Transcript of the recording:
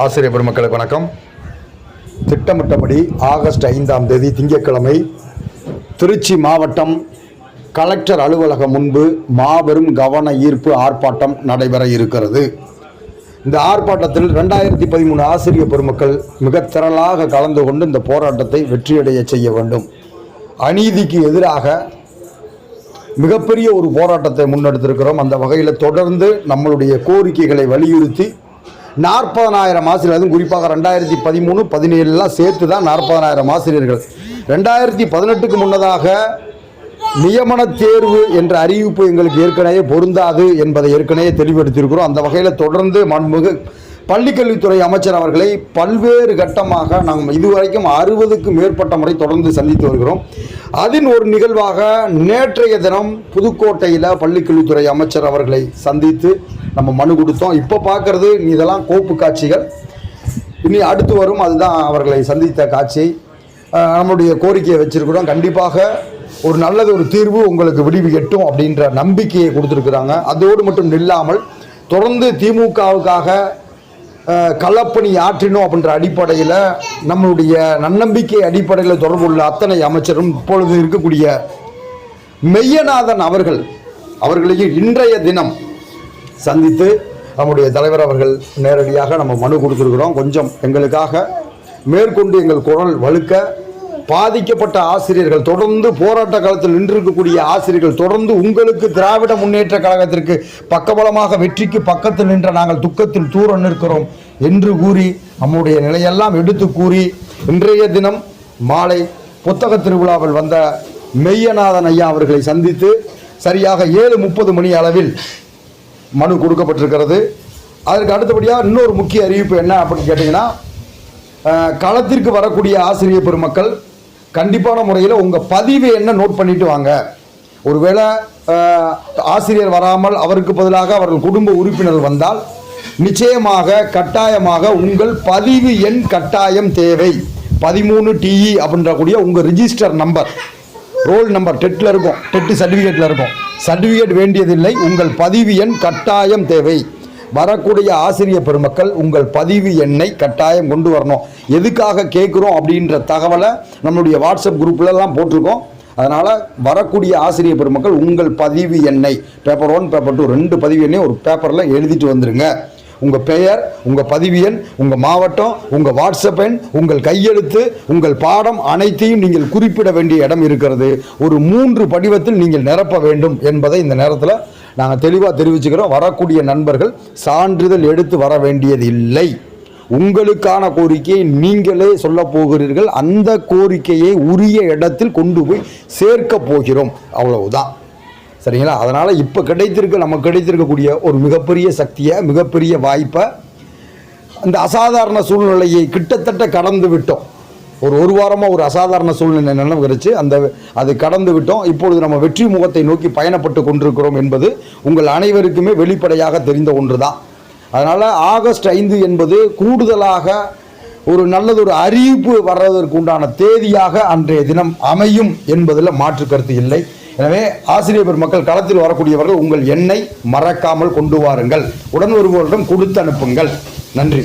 ஆசிரியர் பெருமக்களுக்கு வணக்கம். திட்டமிட்டபடி ஆகஸ்ட் ஐந்தாம் தேதி திங்கட்கிழமை திருச்சி மாவட்டம் கலெக்டர் அலுவலகம் முன்பு மாபெரும் கவன ஈர்ப்பு ஆர்ப்பாட்டம் நடைபெற இருக்கிறது. இந்த ஆர்ப்பாட்டத்தில் ரெண்டாயிரத்தி பதிமூணு ஆசிரியர் பெருமக்கள் மிக திரளாக கலந்து கொண்டு இந்த போராட்டத்தை வெற்றியடைய செய்ய வேண்டும். அநீதிக்கு எதிராக மிகப்பெரிய ஒரு போராட்டத்தை முன்னெடுத்திருக்கிறோம். அந்த வகையில் தொடர்ந்து நம்மளுடைய கோரிக்கைகளை வலியுறுத்தி நாற்பதனாயிரம் ஆசிரியர் அதுவும் குறிப்பாக ரெண்டாயிரத்தி பதிமூணு பதினேழுலாம் சேர்த்து தான் நாற்பதனாயிரம் ஆசிரியர்கள். ரெண்டாயிரத்தி பதினெட்டுக்கு முன்னதாக நியமன தேர்வு என்ற அறிவிப்பு எங்களுக்கு ஏற்கனவே பொருந்தாது என்பதை ஏற்கனவே தெளிவுபடுத்தியிருக்கிறோம். அந்த வகையில் தொடர்ந்து மண்மிகு பள்ளிக்கல்வித்துறை அமைச்சர் அவர்களை பல்வேறு கட்டமாக நாங்கள் இதுவரைக்கும் அறுபதுக்கும் மேற்பட்ட முறை தொடர்ந்து சந்தித்து வருகிறோம். அதன் ஒரு நிகழ்வாக நேற்றைய தினம் புதுக்கோட்டையில் பள்ளிக்கல்வித்துறை அமைச்சர் அவர்களை சந்தித்து நம்ம மனு கொடுத்தோம். இப்போ பார்க்குறது இதெல்லாம் கோப்பு காட்சிகள். இனி அடுத்து வரும் அதுதான் அவர்களை சந்தித்த காட்சி. நம்முடைய கோரிக்கையை வச்சுருக்கிறோம். கண்டிப்பாக ஒரு நல்லது ஒரு தீர்வு உங்களுக்கு விடிவு எட்டும் அப்படின்ற நம்பிக்கையை கொடுத்துருக்குறாங்க. அதோடு மட்டும் நில்லாமல் தொடர்ந்து திமுகவுக்காக களப்பணி ஆற்றினோம் அப்படின்ற அடிப்படையில் நம்மளுடைய நன்னம்பிக்கை அடிப்படையில் தொடர்புள்ள அத்தனை அமைச்சரும் இப்பொழுது இருக்கக்கூடிய மெய்யநாதன் அவர்கள் அவர்களையும் இன்றைய தினம் சந்தித்து நம்முடைய தலைவர் அவர்கள் நேரடியாக நம்ம மனு கொடுத்துருக்குறோம். கொஞ்சம் எங்களுக்காக மேற்கொண்டு எங்கள் குரல் வலுக்க பாதிக்கப்பட்ட ஆசிரியர்கள் தொடர்ந்து போராட்ட காலத்தில் நின்றிருக்கக்கூடிய ஆசிரியர்கள் தொடர்ந்து உங்களுக்கு திராவிட முன்னேற்ற கழகத்திற்கு பக்கபலமாக வெற்றிக்கு பக்கத்தில் நின்ற நாங்கள் துக்கத்தில் தூர நிற்கிறோம் என்று கூறி நம்முடைய நிலையெல்லாம் எடுத்து கூறி இன்றைய தினம் மாலை புத்தக திருவிழாவில் வந்த மெய்யநாதன் ஐயா அவர்களை சந்தித்து சரியாக ஏழு முப்பது மணி அளவில் மனு கொடுக்கப்பட்டிருக்கிறது. அதற்கு அடுத்தபடியாக இன்னொரு முக்கிய அறிவிப்பு என்ன அப்படின்னு கேட்டிங்கன்னா களத்திற்கு வரக்கூடிய ஆசிரியர் பெருமக்கள் கண்டிப்பான முறையில் உங்கள் பதிவு என்ன நோட் பண்ணிட்டு வாங்க. ஒருவேளை ஆசிரியர் வராமல் அவருக்கு பதிலாக அவர்கள் குடும்ப உறுப்பினர் வந்தால் நிச்சயமாக கட்டாயமாக உங்கள் பதிவு எண் கட்டாயம் தேவை. பதிமூணு டிஇ அப்படின்றக்கூடிய உங்கள் ரிஜிஸ்டர் நம்பர் ரோல் நம்பர் டெட்டில் இருக்கும். டெட்டு சர்டிஃபிகேட்டில் இருக்கும். சர்டிஃபிகேட் வேண்டியதில்லை. உங்கள் பதிவு எண் கட்டாயம் தேவை. வரக்கூடிய ஆசிரியர் பெருமக்கள் உங்கள் பதிவு எண்ணை கட்டாயம் கொண்டு வரணும். எதுக்காக கேட்குறோம் அப்படின்ற தகவலை நம்மளுடைய வாட்ஸ்அப் குரூப்லலாம் போட்டிருக்கோம். அதனால் வரக்கூடிய ஆசிரியர் பெருமக்கள் உங்கள் பதிவு எண்ணை பேப்பர் ஒன் பேப்பர் டூ ரெண்டு பதிவு எண்ணையும் ஒரு பேப்பரில் எழுதிட்டு வந்துடுங்க உங்கள் பெயர் உங்கள் பதிவு எண் உங்கள் மாவட்டம் உங்கள் வாட்ஸ்அப் எண் உங்கள் கையெழுத்து உங்கள் பாடம் அனைத்தையும் நீங்கள் குறிப்பிட வேண்டிய இடம் இருக்கிறது. ஒரு மூன்று படிவத்தில் நீங்கள் நிரப்ப வேண்டும் என்பதை இந்த நேரத்தில் நாங்கள் தெளிவாக தெரிவிச்சுக்கிறோம் வரக்கூடிய நண்பர்கள் சான்றிதழ் எடுத்து வர வேண்டியது இல்லை உங்களுக்கான கோரிக்கையை நீங்களே சொல்ல போகிறீர்கள். அந்த கோரிக்கையை உரிய இடத்தில் கொண்டு போய் சேர்க்க போகிறோம். அவ்வளவுதான். சரிங்களா? அதனால் இப்போ கிடைத்திருக்க நமக்கு கிடைத்திருக்கக்கூடிய ஒரு மிகப்பெரிய சக்தியை மிகப்பெரிய வாய்ப்பை அந்த அசாதாரண சூழ்நிலையை கிட்டத்தட்ட கடந்து விட்டோம். ஒரு ஒரு வாரமாக ஒரு அசாதாரண சூழ்நிலை நிலவுகிறச்சு அந்த அது கடந்து விட்டோம். இப்பொழுது நம்ம வெற்றி முகத்தை நோக்கி பயணப்பட்டு கொண்டிருக்கிறோம் என்பது உங்கள் அனைவருக்குமே வெளிப்படையாக தெரிந்த ஒன்று தான் அதனால் ஆகஸ்ட் ஐந்து என்பது கூடுதலாக ஒரு நல்லதொரு அறிவிப்பு வர்றதற்கு உண்டான தேதியாக அன்றைய தினம் அமையும் என்பதில் மாற்று கருத்து இல்லை. எனவே ஆசிரியர் பெருமக்கள் களத்தில் வரக்கூடியவர்கள் உங்கள் எண்ணை மறக்காமல் கொண்டு வாருங்கள். உடன் ஒருவரிடம் கொடுத்து அனுப்புங்கள். நன்றி.